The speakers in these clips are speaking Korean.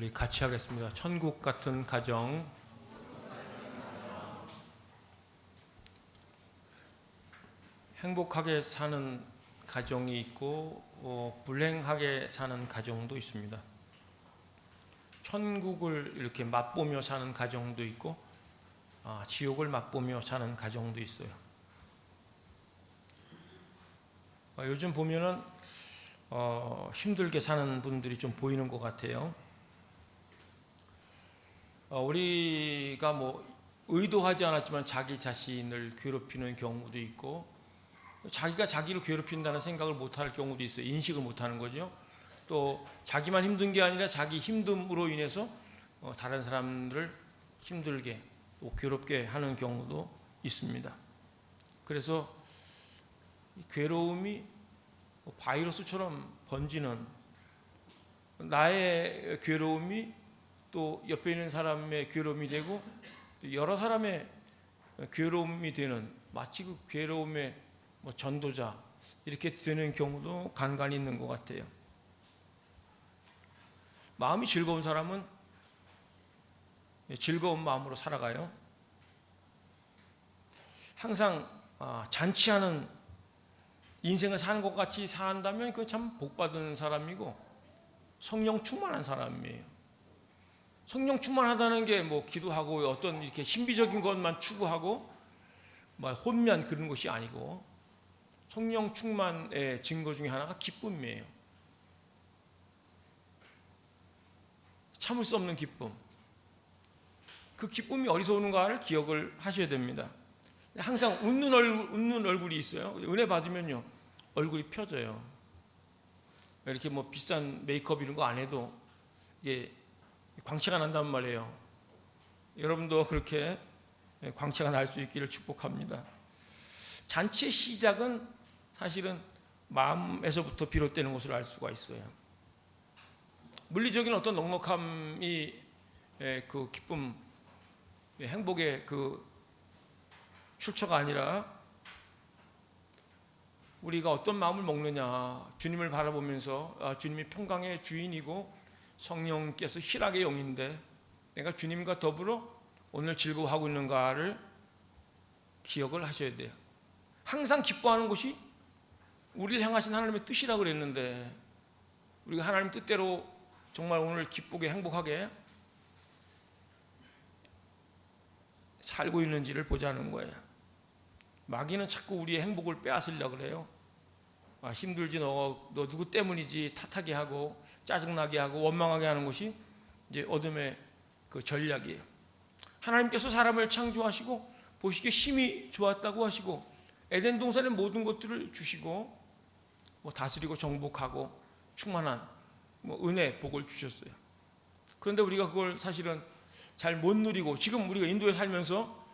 우리 같이 하겠습니다. 천국 같은 가정. 행복하게 사는 가정이 있고 어, 불행하게 사는 가정도 있습니다. 천국을 이렇게 맛보며 사는 가정도 있고 아, 지옥을 맛보며 사는 가정도 있어요. 어, 요즘 보면은 어, 힘들게 사는 분들이 좀 보이는 것 같아요. 어, 우리가 뭐 의도하지 않았지만 자기 자신을 괴롭히는 경우도 있고 자기가 자기를 괴롭힌다는 생각을 못할 경우도 있어요. 인식을 못하는 거죠. 또 자기만 힘든 게 아니라 자기 힘듦으로 인해서 어, 다른 사람들을 힘들게 또 괴롭게 하는 경우도 있습니다. 그래서 괴로움이 바이러스처럼 번지는 나의 괴로움이 또 옆에 있는 사람의 괴로움이 되고 여러 사람의 괴로움이 되는 마치 그 괴로움의 뭐 전도자 이렇게 되는 경우도 간간히 있는 것 같아요. 마음이 즐거운 사람은 즐거운 마음으로 살아가요. 항상 아, 잔치하는 인생을 사는 것 같이 산다면 그 참 복받은 사람이고 성령 충만한 사람이에요. 성령 충만하다는 게 뭐 기도하고 어떤 이렇게 신비적인 것만 추구하고 뭐 혼면 그런 것이 아니고 성령 충만의 증거 중에 하나가 기쁨이에요. 참을 수 없는 기쁨. 그 기쁨이 어디서 오는가를 기억을 하셔야 됩니다. 항상 웃는 얼굴, 웃는 얼굴이 있어요. 은혜 받으면요. 얼굴이 펴져요. 이렇게 뭐 비싼 메이크업 이런 거 안 해도 이게 광채가 난단 말이에요. 여러분도 그렇게 광채가 날 수 있기를 축복합니다. 잔치의 시작은 사실은 마음에서부터 비롯되는 것을 알 수가 있어요. 물리적인 어떤 넉넉함이 그 기쁨, 행복의 그 출처가 아니라 우리가 어떤 마음을 먹느냐 주님을 바라보면서 아, 주님이 평강의 주인이고 성령께서 희락의 영인데 내가 주님과 더불어 오늘 즐거워하고 있는가를 기억을 하셔야 돼요. 항상 기뻐하는 것이 우리를 향하신 하나님의 뜻이라고 그랬는데 우리가 하나님 뜻대로 정말 오늘 기쁘게 행복하게 살고 있는지를 보자는 거예요. 마귀는 자꾸 우리의 행복을 빼앗으려고 그래요. 아, 힘들지 너, 너 누구 때문이지 탓하게 하고 짜증나게 하고 원망하게 하는 것이 이제 어둠의 그 전략이에요. 하나님께서 사람을 창조하시고 보시기에 힘이 좋았다고 하시고 에덴 동산의 모든 것들을 주시고 뭐 다스리고 정복하고 충만한 뭐 은혜 복을 주셨어요. 그런데 우리가 그걸 사실은 잘 못 누리고 지금 우리가 인도에 살면서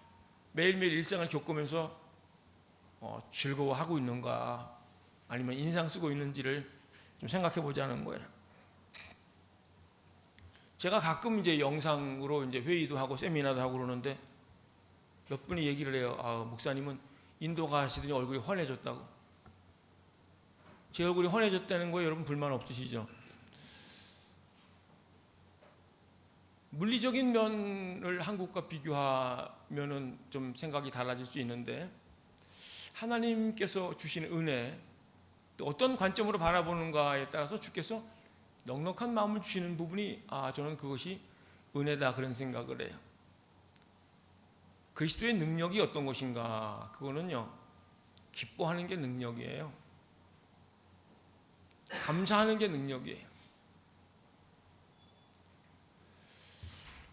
매일매일 일상을 겪으면서 어, 즐거워하고 있는가 아니면 인상 쓰고 있는지를 좀 생각해 보자는 거예요. 제가 가끔 이제 영상으로 이제 회의도 하고 세미나도 하고 그러는데 몇 분이 얘기를 해요. 아, 목사님은 인도 가시더니 얼굴이 환해졌다고. 제 얼굴이 환해졌다는 거에 여러분 불만 없으시죠? 물리적인 면을 한국과 비교하면은 좀 생각이 달라질 수 있는데 하나님께서 주시는 은혜 또 어떤 관점으로 바라보는가에 따라서 주께서 넉넉한 마음을 주시는 부분이 아 저는 그것이 은혜다 그런 생각을 해요. 그리스도의 능력이 어떤 것인가? 그거는요 기뻐하는 게 능력이에요. 감사하는 게 능력이에요.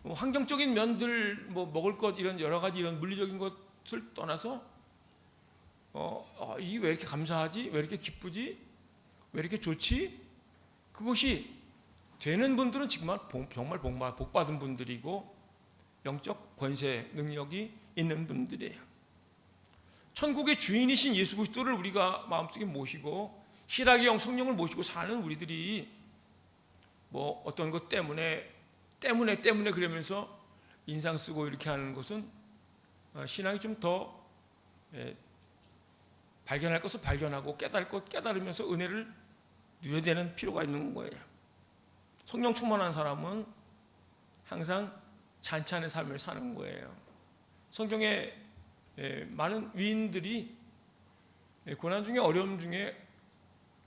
뭐 환경적인 면들, 뭐 먹을 것 이런 여러 가지 이런 물리적인 것을 떠나서 어, 어 이게 왜 이렇게 감사하지? 왜 이렇게 기쁘지? 왜 이렇게 좋지? 그것이 되는 분들은 정말 복, 정말 복 받은 분들이고 영적 권세 능력이 있는 분들이에요. 천국의 주인이신 예수 그리스도를 우리가 마음속에 모시고 희락의 영 성령을 모시고 사는 우리들이 뭐 어떤 것 때문에 때문에 때문에 그러면서 인상 쓰고 이렇게 하는 것은 어, 신앙이 좀더 예, 발견할 것을 발견하고 깨달을 것 깨달으면서 은혜를 누려야 되는 필요가 있는 거예요. 성령 충만한 사람은 항상 잔치하는 삶을 사는 거예요. 성경에 예, 많은 위인들이 예, 고난 중에 어려움 중에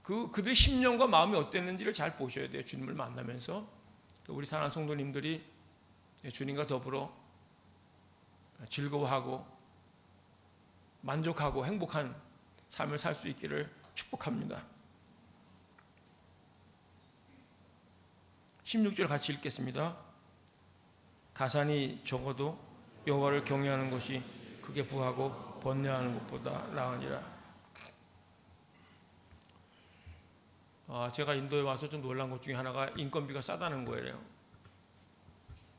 그 그들의 심령과 마음이 어땠는지를 잘 보셔야 돼요. 주님을 만나면서 또 우리 사랑하는 성도님들이 예, 주님과 더불어 즐거워하고 만족하고 행복한 삶을 살 수 있기를 축복합니다. 16절 같이 읽겠습니다. 가산이 적어도 여호와를 경외하는 것이 크게 부하고 번뇌하는 것보다 나으니라. 아, 제가 인도에 와서 좀 놀란 것 중에 하나가 인건비가 싸다는 거예요.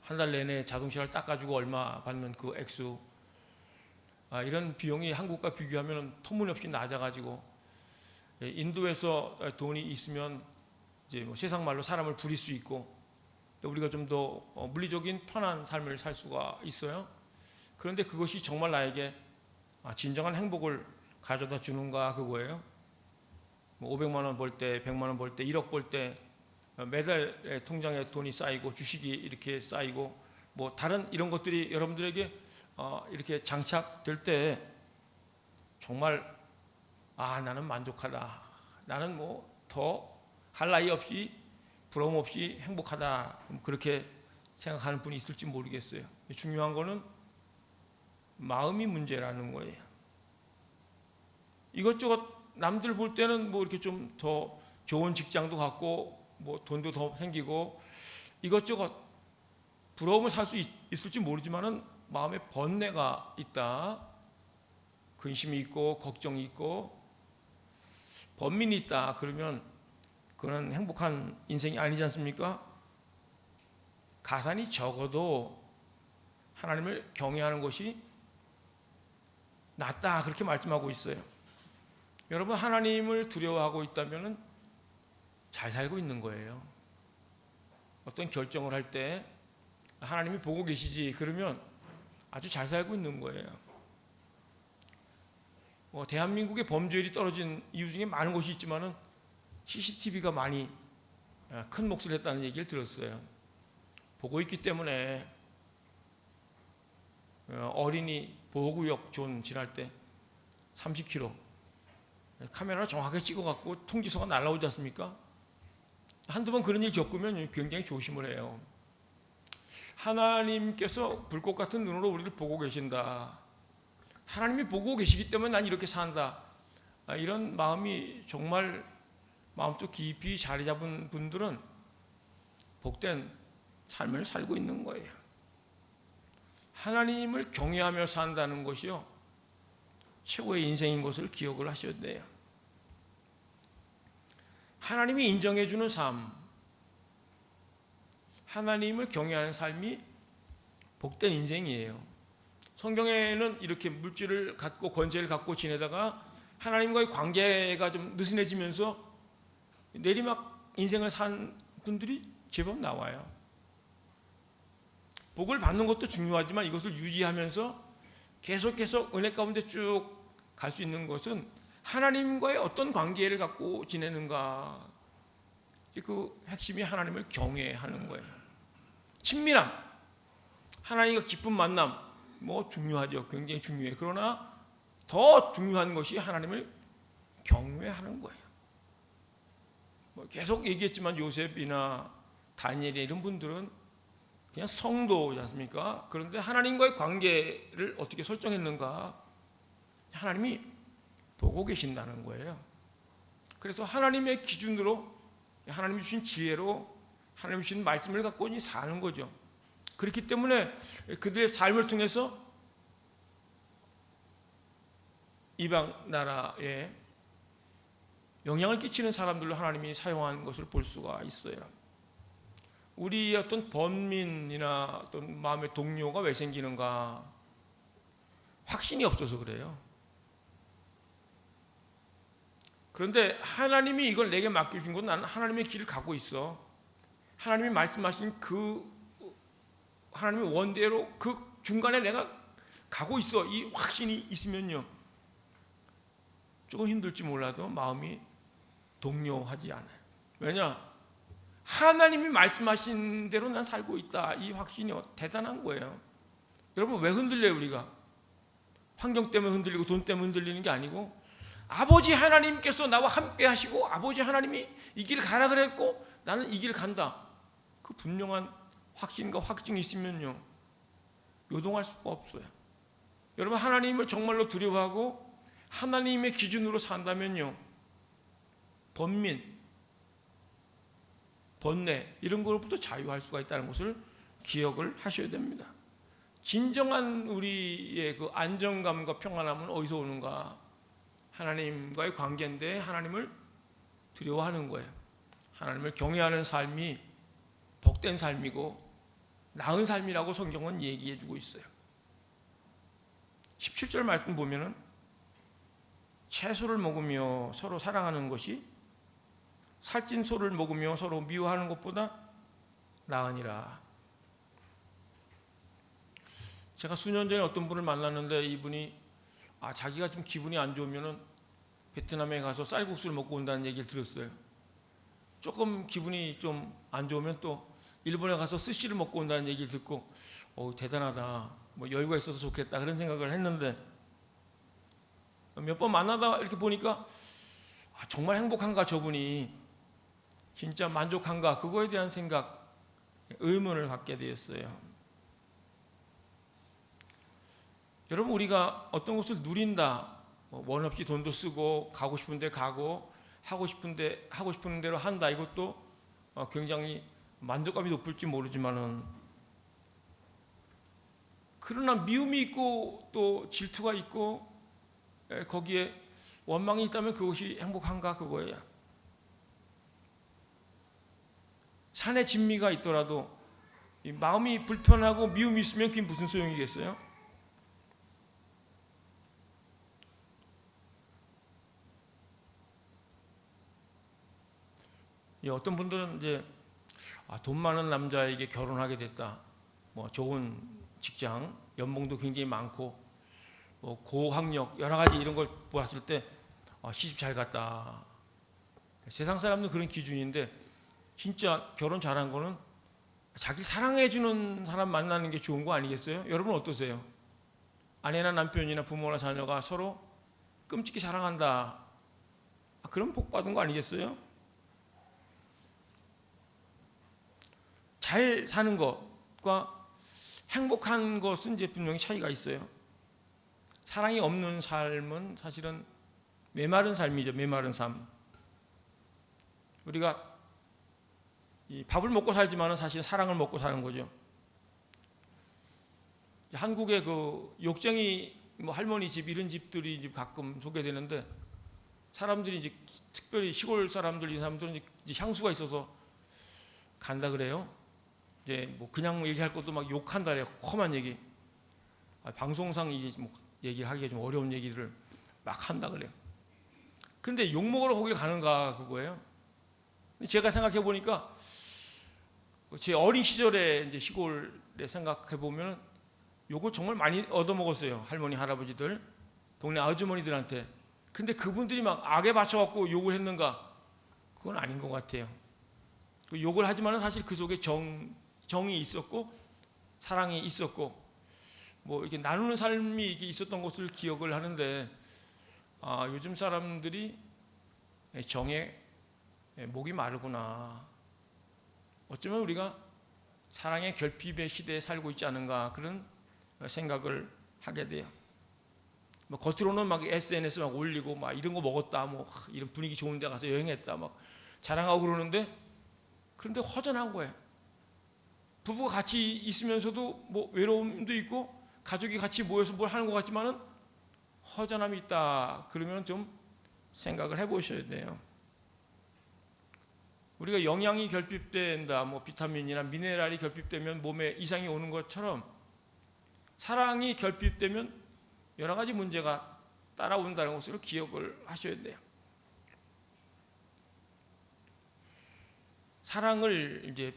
한 달 내내 자동차를 닦아주고 얼마 받는 그 액수. 아, 이런 비용이 한국과 비교하면 터무니없이 낮아가지고 예, 인도에서 돈이 있으면 이제 뭐 세상 말로 사람을 부릴 수 있고 또 우리가 좀 더 물리적인 편한 삶을 살 수가 있어요. 그런데 그것이 정말 나에게 아, 진정한 행복을 가져다 주는가 그거예요. 뭐 500만 원 벌 때, 100만 원 벌 때, 1억 벌 때 매달 통장에 돈이 쌓이고 주식이 이렇게 쌓이고 뭐 다른 이런 것들이 여러분들에게 어, 이렇게 장착될 때 정말 아 나는 만족하다. 나는 뭐 더 할 나위 없이 부러움 없이 행복하다. 그렇게 생각하는 분이 있을지 모르겠어요. 중요한 거는 마음이 문제라는 거예요. 이것저것 남들 볼 때는 뭐 이렇게 좀 더 좋은 직장도 갖고 뭐 돈도 더 생기고 이것저것 부러움을 살 수 있을지 모르지만은 마음에 번뇌가 있다. 근심이 있고 걱정이 있고 번민이 있다. 그러면 그는 행복한 인생이 아니지 않습니까? 가산이 적어도 하나님을 경외하는 것이 낫다. 그렇게 말씀하고 있어요. 여러분 하나님을 두려워하고 있다면 잘 살고 있는 거예요. 어떤 결정을 할 때 하나님이 보고 계시지 그러면 아주 잘 살고 있는 거예요. 뭐 대한민국의 범죄율이 떨어진 이유 중에 많은 것이 있지만은 CCTV가 많이 아, 큰 몫을 했다는 얘기를 들었어요. 보고 있기 때문에 어, 어린이 보호구역 존 지날 때 30km 카메라를 정확하게 찍어갖고 통지서가 날라오지 않습니까? 한두 번 그런 일 겪으면 굉장히 조심을 해요. 하나님께서 불꽃 같은 눈으로 우리를 보고 계신다. 하나님이 보고 계시기 때문에 난 이렇게 산다. 아, 이런 마음이 정말 마음속 깊이 자리 잡은 분들은 복된 삶을 살고 있는 거예요. 하나님을 경외하며 산다는 것이요. 최고의 인생인 것을 기억을 하셔야 돼요. 하나님이 인정해 주는 삶, 하나님을 경외하는 삶이 복된 인생이에요. 성경에는 이렇게 물질을 갖고 권세를 갖고 지내다가 하나님과의 관계가 좀 느슨해지면서 내리막 인생을 산 분들이 제법 나와요. 복을 받는 것도 중요하지만 이것을 유지하면서 계속 계속 은혜 가운데 쭉 갈 수 있는 것은 하나님과의 어떤 관계를 갖고 지내는가. 그 핵심이 하나님을 경외하는 거예요. 친밀함, 하나님과 기쁜 만남, 뭐 중요하죠. 굉장히 중요해. 그러나 더 중요한 것이 하나님을 경외하는 거예요. 뭐 계속 얘기했지만 요셉이나 다니엘이 이런 분들은 그냥 성도지 않습니까? 그런데 하나님과의 관계를 어떻게 설정했는가? 하나님이 보고 계신다는 거예요. 그래서 하나님의 기준으로 하나님이 주신 지혜로 하나님이 주신 말씀을 갖고 사는 거죠. 그렇기 때문에 그들의 삶을 통해서 이방 나라에 영향을 끼치는 사람들로 하나님이 사용한 것을 볼 수가 있어요. 우리 어떤 번민이나 어떤 마음의 동료가 왜 생기는가? 확신이 없어서 그래요. 그런데 하나님이 이걸 내게 맡겨준 건 나는 하나님의 길을 가고 있어. 하나님이 말씀하신 그 하나님의 원대로 그 중간에 내가 가고 있어. 이 확신이 있으면요. 조금 힘들지 몰라도 마음이 동요하지 않아요. 왜냐? 하나님이 말씀하신 대로 난 살고 있다. 이 확신이 대단한 거예요. 여러분 왜 흔들려요 우리가? 환경 때문에 흔들리고 돈 때문에 흔들리는 게 아니고 아버지 하나님께서 나와 함께 하시고 아버지 하나님이 이 길 가라 그랬고 나는 이 길 간다. 그 분명한 확신과 확증이 있으면요. 요동할 수가 없어요. 여러분 하나님을 정말로 두려워하고 하나님의 기준으로 산다면요. 번민, 번뇌 이런 것부터 자유할 수가 있다는 것을 기억을 하셔야 됩니다. 진정한 우리의 그 안정감과 평안함은 어디서 오는가? 하나님과의 관계인데 하나님을 두려워하는 거예요. 하나님을 경외하는 삶이 복된 삶이고 나은 삶이라고 성경은 얘기해 주고 있어요. 17절 말씀 보면은 채소를 먹으며 서로 사랑하는 것이 살찐 소를 먹으며 서로 미워하는 것보다 나으니라. 제가 수년 전에 어떤 분을 만났는데 이분이 아 자기가 좀 기분이 안 좋으면은 베트남에 가서 쌀국수를 먹고 온다는 얘기를 들었어요. 조금 기분이 좀 안 좋으면 또 일본에 가서 스시를 먹고 온다는 얘기를 듣고 어 대단하다. 뭐 여유가 있어서 좋겠다 그런 생각을 했는데 몇 번 만나다 이렇게 보니까 아, 정말 행복한가 저분이 진짜 만족한가 그거에 대한 생각 의문을 갖게 되었어요. 여러분 우리가 어떤 것을 누린다 뭐원 없이 돈도 쓰고 가고 싶은데 가고 하고 싶은데 하고 싶은 대로 한다 이것도 어, 굉장히 만족감이 높을지 모르지만은 그러나 미움이 있고 또 질투가 있고 에, 거기에 원망이 있다면 그것이 행복한가 그거예요. 산에 진미가 있더라도 이 마음이 불편하고 미움이 있으면 그게 무슨 소용이겠어요? 이 어떤 분들은 이제 아, 돈 많은 남자에게 결혼하게 됐다. 뭐 좋은 직장, 연봉도 굉장히 많고 뭐 고학력 여러 가지 이런 걸 보았을 때 아, 시집 잘 갔다. 세상 사람들 그런 기준인데 진짜 결혼 잘한 거는 자기 사랑해 주는 사람 만나는 게 좋은 거 아니겠어요? 여러분 어떠세요? 아내나 남편이나 부모나 자녀가 서로 끔찍히 사랑한다. 아, 그럼 복 받은 거 아니겠어요? 잘 사는 것과 행복한 것은 이제 분명히 차이가 있어요. 사랑이 없는 삶은 사실은 메마른 삶이죠. 메마른 삶. 우리가 이 밥을 먹고 살지만은 사실 사랑을 먹고 사는 거죠. 한국의 그 욕쟁이 뭐 할머니 집 이런 집들이 이제 가끔 소개되는데 사람들이 이제 특별히 시골 사람들 이 사람들은 이제 향수가 있어서 간다 그래요. 이제 뭐 그냥 얘기할 것도 막 욕한다 그래요. 험한 얘기. 아, 방송상 이게 뭐 얘기를 하기가 좀 어려운 얘기를 막 한다 그래요. 근데 욕 먹으러 거기 가는가 그거예요. 제가 생각해 보니까 제 어린 시절에 이제 시골에 생각해 보면 욕을 정말 많이 얻어 먹었어요. 할머니 할아버지들 동네 아주머니들한테. 근데 그분들이 막 악에 받쳐갖고 욕을 했는가? 그건 아닌 것 같아요. 그 욕을 하지만은 사실 그 속에 정 정이 있었고 사랑이 있었고 뭐 이렇게 나누는 삶이 이렇게 있었던 것을 기억을 하는데 아, 요즘 사람들이 정에 목이 마르구나. 어쩌면 우리가 사랑의 결핍의 시대에 살고 있지 않은가 그런 생각을 하게 돼요. 뭐 겉으로는 막 SNS 막 올리고 막 이런 거 먹었다, 뭐 이런 분위기 좋은 데 가서 여행했다, 막 자랑하고 그러는데 그런데 허전한 거예요. 부부가 같이 있으면서도 뭐 외로움도 있고 가족이 같이 모여서 뭘 하는 것 같지만은 허전함이 있다. 그러면 좀 생각을 해 보셔야 돼요. 우리가 영양이 결핍된다, 뭐 비타민이나 미네랄이 결핍되면 몸에 이상이 오는 것처럼 사랑이 결핍되면 여러 가지 문제가 따라온다는 것을 기억을 하셔야 돼요. 사랑을 이제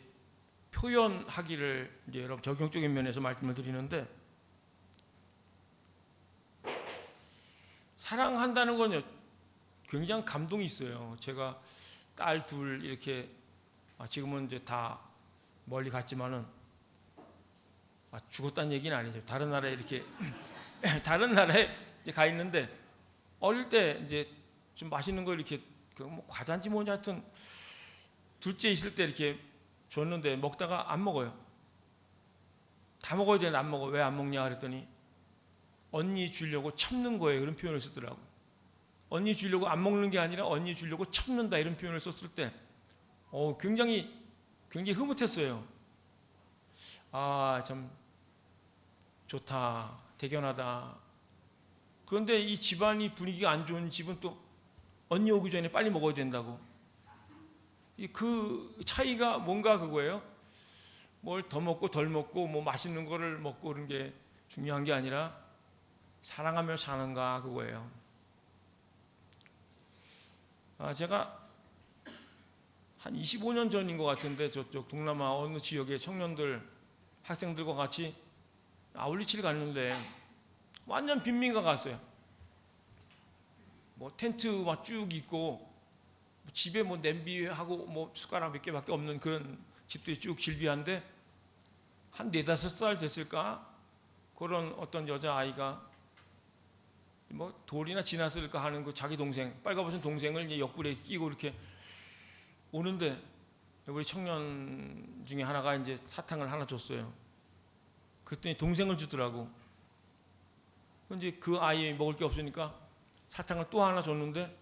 표현하기를 이제 여러분 적용적인 면에서 말씀을 드리는데 사랑한다는 건요 굉장히 감동이 있어요. 제가 딸 둘 이렇게 아, 지금은 이제 다 멀리 갔지만은 아, 죽었다는 얘기는 아니죠. 다른 나라에 이렇게 다른 나라에 가 있는데 어릴 때 이제 좀 맛있는 거 이렇게 그뭐 과자인지 뭔지 하여튼 둘째 있을 때 이렇게 줬는데 먹다가 안 먹어요. 다 먹어야 되는데 안 먹어. 왜 안 먹냐 그랬더니 언니 주려고 참는 거예요. 그런 표현을 쓰더라고. 언니 주려고 안 먹는 게 아니라 언니 주려고 참는다 이런 표현을 썼을 때 어, 굉장히 굉장히 흐뭇했어요. 아, 참 좋다. 대견하다. 그런데 이 집안이 분위기가 안 좋은 집은 또 언니 오기 전에 빨리 먹어야 된다고. 이그 차이가 뭔가 그거예요. 뭘 더 먹고 덜 먹고 뭐 맛있는 거를 먹고 그런 게 중요한 게 아니라 사랑하며 사는가 그거예요. 아, 제가 한 25년 전인 것 같은데 저쪽 동남아 어느 지역의 청년들 학생들과 같이 아울리치를 갔는데 완전 빈민가 갔어요. 뭐 텐트 막쭉 있고 집에 뭐 냄비하고 뭐 숟가락 몇 개밖에 없는 그런 집들이 쭉 질비한데 한 네다섯 살 됐을까 그런 어떤 여자 아이가 뭐 돌이나 지났을까 하는 그 자기 동생 빨가벗은 동생을 이제 옆구리에 끼고 이렇게 오는데 우리 청년 중에 하나가 이제 사탕을 하나 줬어요. 그랬더니 동생을 주더라고. 이제 그 아이 먹을 게 없으니까 사탕을 또 하나 줬는데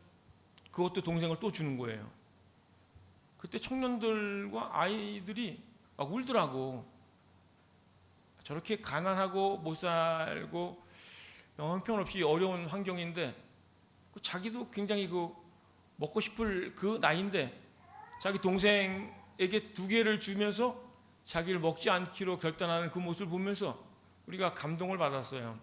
그것도 동생을 또 주는 거예요. 그때 청년들과 아이들이 막 울더라고. 저렇게 가난하고 못 살고 형편없이 어려운 환경인데 그 자기도 굉장히 그 먹고 싶을 그 나이인데 자기 동생에게 두 개를 주면서 자기를 먹지 않기로 결단하는 그 모습을 보면서 우리가 감동을 받았어요.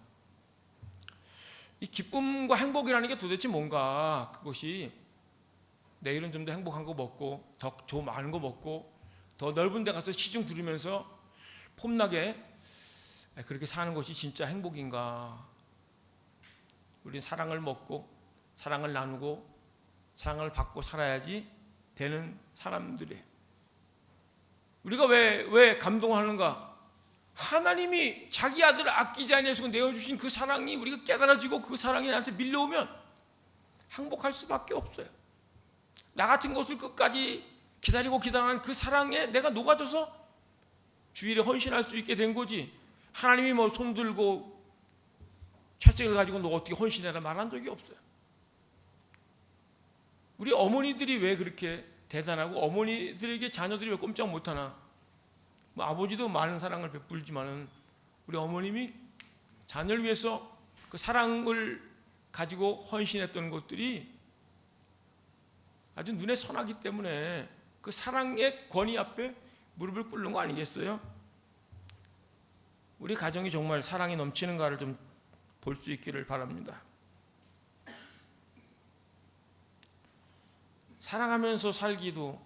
이 기쁨과 행복이라는 게 도대체 뭔가 그것이 내일은 좀 더 행복한 거 먹고 더 많은 거 먹고 더 넓은 데 가서 시중 들으면서 폼나게 그렇게 사는 것이 진짜 행복인가? 우리 사랑을 먹고 사랑을 나누고 사랑을 받고 살아야지 되는 사람들이 우리가 왜 왜 감동하는가? 하나님이 자기 아들을 아끼지 아니하시고 내어주신 그 사랑이 우리가 깨달아지고 그 사랑이 나한테 밀려오면 행복할 수밖에 없어요. 나 같은 것을 끝까지 기다리고 기다리는 그 사랑에 내가 녹아져서 주일에 헌신할 수 있게 된 거지. 하나님이 뭐 손들고 채찍을 가지고 너 어떻게 헌신해라 말한 적이 없어요. 우리 어머니들이 왜 그렇게 대단하고 어머니들에게 자녀들이 왜 꼼짝 못하나? 뭐 아버지도 많은 사랑을 베풀지만은 우리 어머님이 자녀를 위해서 그 사랑을 가지고 헌신했던 것들이 아주 눈에 선하기 때문에 그 사랑의 권위 앞에 무릎을 꿇는 거 아니겠어요? 우리 가정이 정말 사랑이 넘치는가를 좀 볼 수 있기를 바랍니다. 사랑하면서 살기도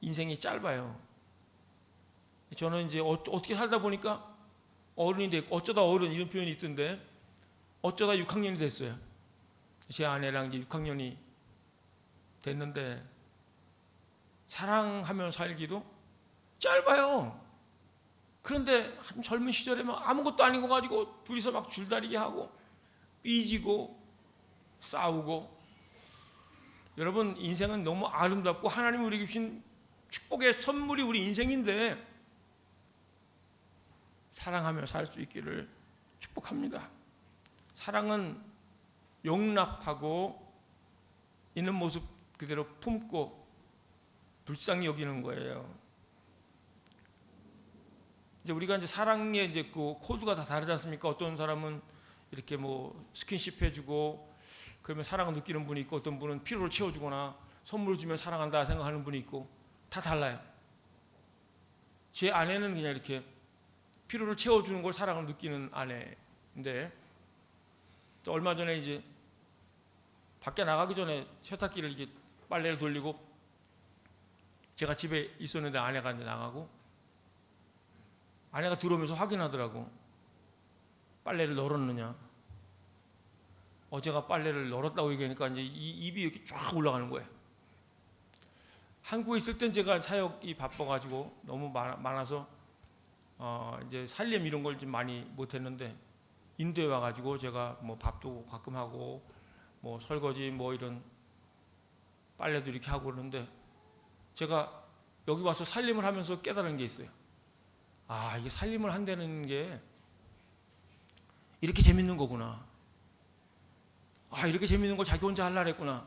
인생이 짧아요. 저는 이제 어, 떻게 살다 보니까 어른이 됐고 어쩌다 어른 이런 표현이 있던데 어쩌다 6학년이 됐어요. 제 아내랑 이제 6학년이 됐는데 사랑하며 살기도 짧아요. 그런데 한 젊은 시절에 막 아무것도 아닌 거 가지고 둘이서 막 줄다리기 하고 삐지고 싸우고 여러분 인생은 너무 아름답고 하나님이 우리에게 주신 축복의 선물이 우리 인생인데 사랑하며 살 수 있기를 축복합니다. 사랑은 용납하고 있는 모습 그대로 품고 불쌍히 여기는 거예요. 이제 우리가 이제 사랑의 이제 그 코드가 다 다르지 않습니까? 어떤 사람은 이렇게 뭐 스킨십 해주고 그러면 사랑을 느끼는 분이 있고 어떤 분은 피로를 채워주거나 선물을 주면 사랑한다 생각하는 분이 있고 다 달라요. 제 아내는 그냥 이렇게 피로를 채워주는 걸 사랑을 느끼는 아내인데 얼마 전에 이제 밖에 나가기 전에 세탁기를 이게 빨래를 돌리고 제가 집에 있었는데 아내가 이제 나가고 아내가 들어오면서 확인하더라고. 빨래를 널었느냐? 어제가 빨래를 널었다고 얘기하니까 이제 이 입이 이렇게 쫙 올라가는 거예요 한국에 있을 땐 제가 사역이 바빠가지고 너무 많아- 많아서 어 이제 살림 이런 걸 좀 많이 못했는데 인도에 와가지고 제가 뭐 밥도 가끔 하고 뭐 설거지 뭐 이런 빨래도 이렇게 하고 그러는데 제가 여기 와서 살림을 하면서 깨달은 게 있어요. 아 이게 살림을 한다는 게 이렇게 재밌는 거구나. 아 이렇게 재밌는 걸 자기 혼자 할라 했구나.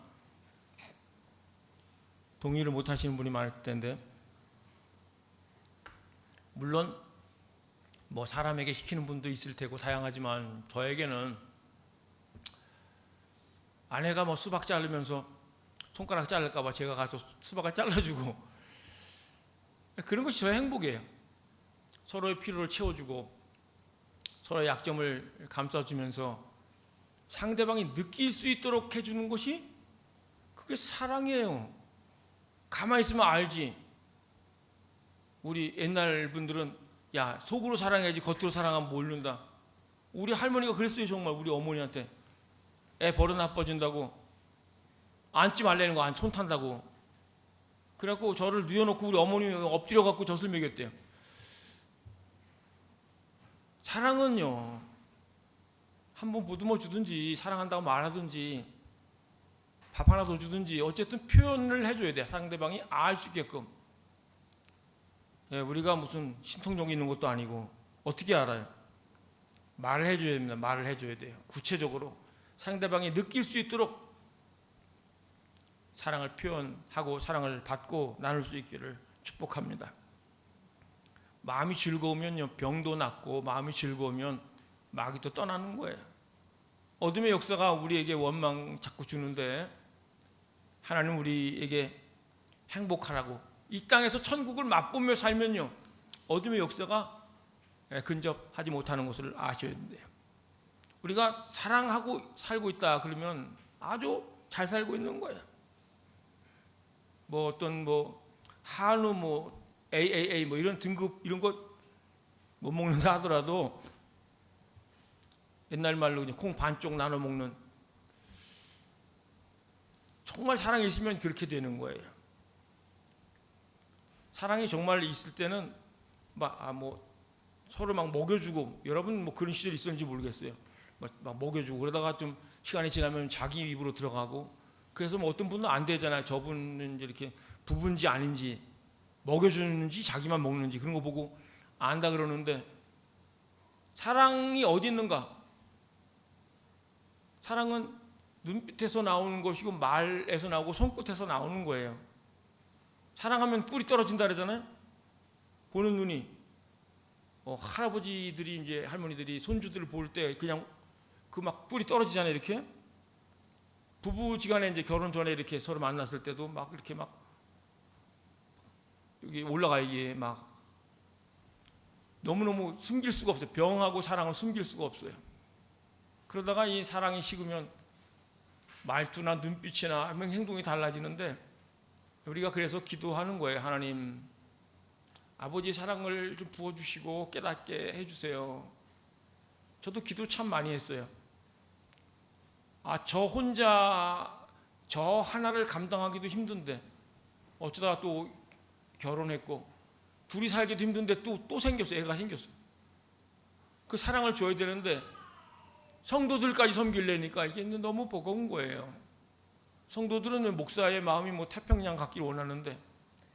동의를 못 하시는 분이 많을 텐데 물론 뭐 사람에게 시키는 분도 있을 테고 다양하지만 저에게는 아내가 뭐 수박 자르면서 손가락 자를까봐 제가 가서 수박을 잘라주고 그런 것이 저의 행복이에요. 서로의 필요를 채워주고 서로의 약점을 감싸주면서 상대방이 느낄 수 있도록 해주는 것이 그게 사랑이에요. 가만히 있으면 알지. 우리 옛날 분들은 야 속으로 사랑해야지 겉으로 사랑하면 모른다. 우리 할머니가 그랬어요 정말 우리 어머니한테 애 버릇 나빠진다고 앉지 말라는 거 안 손 탄다고. 그래갖고 저를 누워놓고 우리 어머니 엎드려 갖고 젖을 먹였대요. 사랑은요 한번 보듬어 주든지 사랑한다고 말하든지 밥 하나 더 주든지 어쨌든 표현을 해줘야 돼 상대방이 알 수 있게끔. 예, 우리가 무슨 신통력이 있는 것도 아니고 어떻게 알아요? 말을 해줘야 됩니다. 말을 해줘야 돼요. 구체적으로. 상대방이 느낄 수 있도록 사랑을 표현하고 사랑을 받고 나눌 수 있기를 축복합니다 마음이 즐거우면요 병도 낫고 마음이 즐거우면 마귀 또 떠나는 거예요 어둠의 역사가 우리에게 원망 자꾸 주는데 하나님 우리에게 행복하라고 이 땅에서 천국을 맛보며 살면요 어둠의 역사가 예, 근접하지 못하는 것을 아셔야 돼요. 우리가 사랑하고 살고 있다 그러면 아주 잘 살고 있는 거예요. 뭐 어떤 뭐 한우 뭐 AAA 뭐 이런 등급 이런 거 못 먹는다 하더라도 옛날 말로 그냥 콩 반쪽 나눠 먹는 정말 사랑이 있으면 그렇게 되는 거예요. 사랑이 정말 있을 때는 막, 아, 뭐 서로 막 먹여주고 여러분 뭐 그런 시절 있었는지 모르겠어요. 막, 막 먹여주고 그러다가 좀 시간이 지나면 자기 입으로 들어가고 그래서 뭐 어떤 분은 안 되잖아요. 저분은 이제 이렇게 부부인지 아닌지 먹여주는지 자기만 먹는지 그런 거 보고 안다 그러는데 사랑이 어디 있는가? 사랑은 눈빛에서 나오는 것이고 말에서 나오고 손끝에서 나오는 거예요. 사랑하면 꿀이 떨어진다 그러잖아요. 보는 눈이 어, 할아버지들이 이제 할머니들이 손주들을 볼 때 그냥 그 막 꿀이 떨어지잖아요. 이렇게 부부지간에 이제 결혼 전에 이렇게 서로 만났을 때도 막 이렇게 막 여기 올라가 이게 막 너무너무 숨길 수가 없어요. 병하고 사랑을 숨길 수가 없어요. 그러다가 이 사랑이 식으면 말투나 눈빛이나 행동이 달라지는데 우리가 그래서 기도하는 거예요. 하나님, 아버지 사랑을 좀 부어주시고 깨닫게 해주세요. 저도 기도 참 많이 했어요. 아, 저 혼자 저 하나를 감당하기도 힘든데 어쩌다가 또 결혼했고 둘이 살기도 힘든데 또, 또 생겼어요. 애가 생겼어요. 그 사랑을 줘야 되는데 성도들까지 섬기려니까 이게 너무 버거운 거예요. 성도들은 왜 목사의 마음이 뭐 태평양 갖기를 원하는데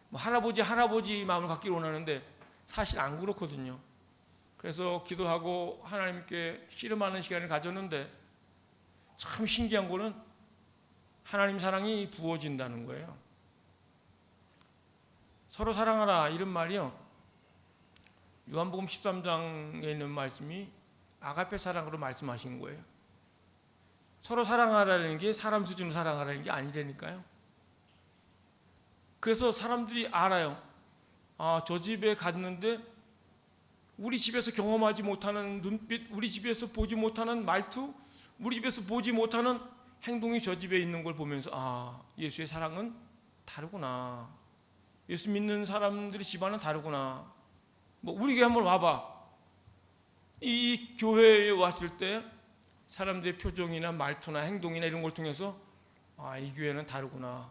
뭐 할아버지 할아버지 마음을 갖기를 원하는데 사실 안 그렇거든요. 그래서 기도하고 하나님께 씨름하는 시간을 가졌는데 참 신기한 거는 하나님 사랑이 부어진다는 거예요. 서로 사랑하라 이런 말이요. 요한복음 13장에 있는 말씀이 아가페 사랑으로 말씀하신 거예요. 서로 사랑하라는 게 사람 수준으로 사랑하라는 게 아니라니까요. 그래서 사람들이 알아요. 아, 저 집에 갔는데 우리 집에서 경험하지 못하는 눈빛, 우리 집에서 보지 못하는 말투, 우리 집에서 보지 못하는 행동이 저 집에 있는 걸 보면서 아, 예수의 사랑은 다르구나. 예수 믿는 사람들의 집안은 다르구나. 뭐 우리 교회 한번 와봐. 이 교회에 왔을 때 사람들의 표정이나 말투나 행동이나 이런 걸 통해서 아, 이 교회는 다르구나.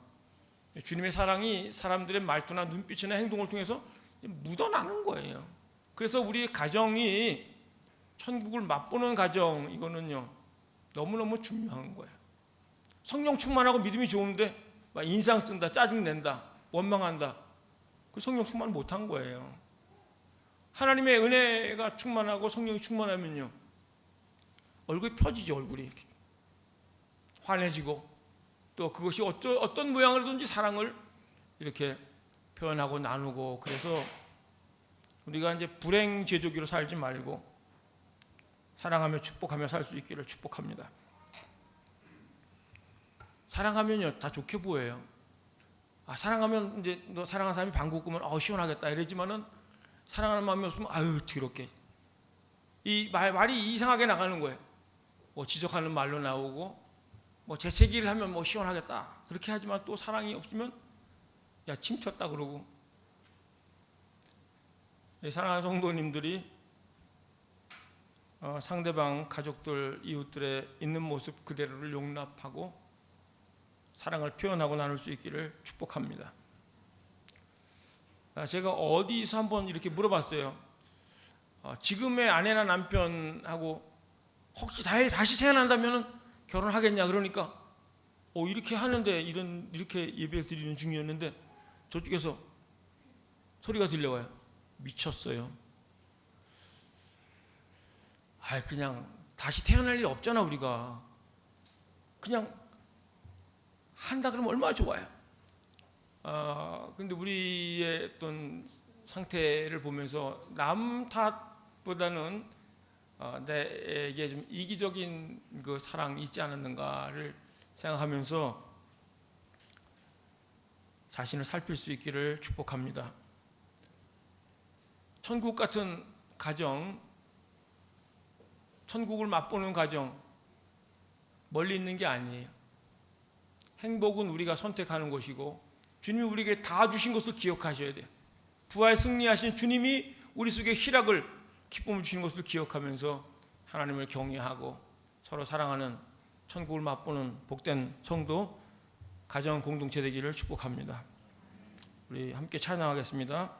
주님의 사랑이 사람들의 말투나 눈빛이나 행동을 통해서 묻어나는 거예요. 그래서 우리 가정이 천국을 맛보는 가정 이거는요 너무너무 중요한 거예요. 성령 충만하고 믿음이 좋은데 막 인상 쓴다, 짜증 낸다, 원망한다. 그 성령 충만 못한 거예요. 하나님의 은혜가 충만하고 성령이 충만하면요 얼굴이 펴지죠 얼굴이 환해지고 또 그것이 어쩌, 어떤 모양으로든지 사랑을 이렇게 표현하고 나누고 그래서 우리가 이제 불행 제조기로 살지 말고 사랑하며 축복하며 살 수 있기를 축복합니다. 사랑하면요 다 좋게 보여요. 아 사랑하면 이제 너 사랑하는 사람이 방구 끄면 어 시원하겠다. 이러지만은 사랑하는 마음이 없으면 아유 더럽게. 이 말, 말이 이상하게 나가는 거예요. 뭐 지적하는 말로 나오고 뭐 재채기를 하면 뭐 시원하겠다. 그렇게 하지만 또 사랑이 없으면 야 침쳤다 그러고. 예, 사랑하는 성도님들이 어, 상대방 가족들 이웃들의 있는 모습 그대로를 용납하고 사랑을 표현하고 나눌 수 있기를 축복합니다. 아, 제가 어디서 한번 이렇게 물어봤어요. 어, 지금의 아내나 남편하고 혹시 다- 다시 태어난다면 결혼하겠냐 그러니까 어, 이렇게 하는데 이런 이렇게 예배를 드리는 중이었는데 저쪽에서 소리가 들려와요. 미쳤어요. 아, 그냥 다시 태어날 일 없잖아 우리가. 그냥 한다 그러면 얼마나 좋아요. 아, 근데 우리의 어떤 상태를 보면서 남 탓보다는 어, 내게 좀 이기적인 그 사랑이 있지 않았는가를 생각하면서 자신을 살필 수 있기를 축복합니다. 천국 같은 가정, 천국을 맛보는 가정, 멀리 있는 게 아니에요. 행복은 우리가 선택하는 것이고, 주님이 우리에게 다 주신 것을 기억하셔야 돼요. 부활 승리하신 주님이 우리 속에 희락을, 기쁨을 주신 것을 기억하면서 하나님을 경외하고 서로 사랑하는 천국을 맛보는 복된 성도, 가정 공동체 되기를 축복합니다. 우리 함께 찬양하겠습니다.